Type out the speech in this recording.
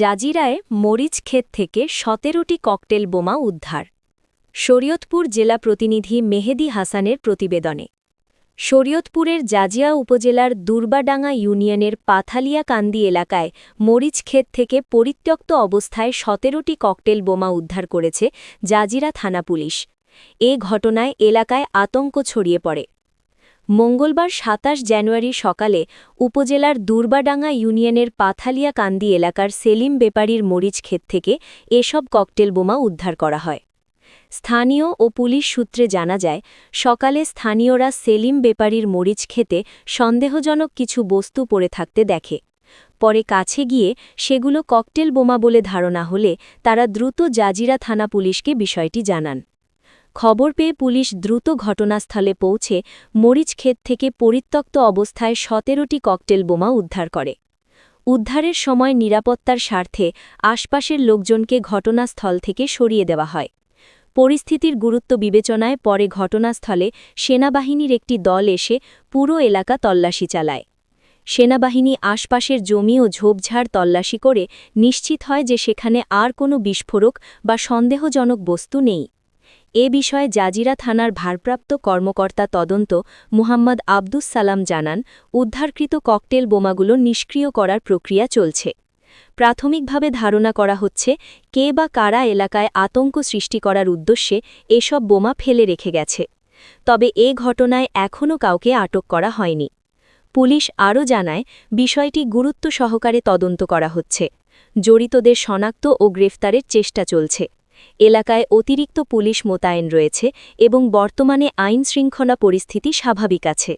জাজিরায় মরিচ ক্ষেত থেকে সতেরোটি ককটেল বোমা উদ্ধার। শরীয়তপুর জেলা প্রতিনিধি মেহেদি হাসানের প্রতিবেদনে। শরীয়তপুরের জাজিয়া উপজেলার দুর্বাডাঙ্গা ইউনিয়নের পাথালিয়াকান্দি এলাকায় মরিচ ক্ষেত থেকে পরিত্যক্ত অবস্থায় সতেরোটি ককটেল বোমা উদ্ধার করেছে জাজিরা থানা পুলিশ। এ ঘটনায় এলাকায় আতঙ্ক ছড়িয়ে পড়ে। মঙ্গলবার সাতাশ জানুয়ারি সকালে উপজেলার দুর্বাডাঙ্গা ইউনিয়নের পাথালিয়াকান্দি এলাকার সেলিম বেপারীর মরিচ ক্ষেত থেকে এসব ককটেল বোমা উদ্ধার করা হয়। স্থানীয় ও পুলিশ সূত্রে জানা যায়, সকালে স্থানীয়রা সেলিম বেপারীর মরিচ খেতে সন্দেহজনক কিছু বস্তু পড়ে থাকতে দেখে। পরে কাছে গিয়ে সেগুলো ককটেল বোমা বলে ধারণা হলে তারা দ্রুত জাজিরা থানা পুলিশকে বিষয়টি জানান। খবর পেয়ে পুলিশ দ্রুত ঘটনাস্থলে পৌঁছে মরিচ ক্ষেত থেকে পরিত্যক্ত অবস্থায় সতেরোটি ককটেল বোমা উদ্ধার করে। উদ্ধারের সময় নিরাপত্তার স্বার্থে আশপাশের লোকজনকে ঘটনাস্থল থেকে সরিয়ে দেওয়া হয়। পরিস্থিতির গুরুত্ব বিবেচনায় পরে ঘটনাস্থলে সেনাবাহিনীর একটি দল এসে পুরো এলাকা তল্লাশি চালায়। সেনাবাহিনী আশপাশের জমি ও ঝোপঝাড় তল্লাশি করে নিশ্চিত হয় যে সেখানে আর কোনো বিস্ফোরক বা সন্দেহজনক বস্তু নেই। এ বিষয়ে জাজিরা থানার ভারপ্রাপ্ত কর্মকর্তা তদন্ত মুহাম্মদ আব্দুস সালাম জানান, উদ্ধারকৃত ককটেল বোমাগুলো নিষ্ক্রিয় করার প্রক্রিয়া চলছে। প্রাথমিকভাবে ধারণা করা হচ্ছে, কে বা কারা এলাকায় আতঙ্ক সৃষ্টি করার উদ্দেশ্যে এসব বোমা ফেলে রেখে গেছে। তবে এ ঘটনায় এখনও কাউকে আটক করা হয়নি। পুলিশ আরও জানায়, বিষয়টি গুরুত্ব সহকারে তদন্ত করা হচ্ছে। জড়িতদের শনাক্ত ও গ্রেফতারের চেষ্টা চলছে। এলাকায় অতিরিক্ত পুলিশ মোতায়েন রয়েছে এবং বর্তমানে আইন শৃঙ্খলা পরিস্থিতি স্বাভাবিক আছে।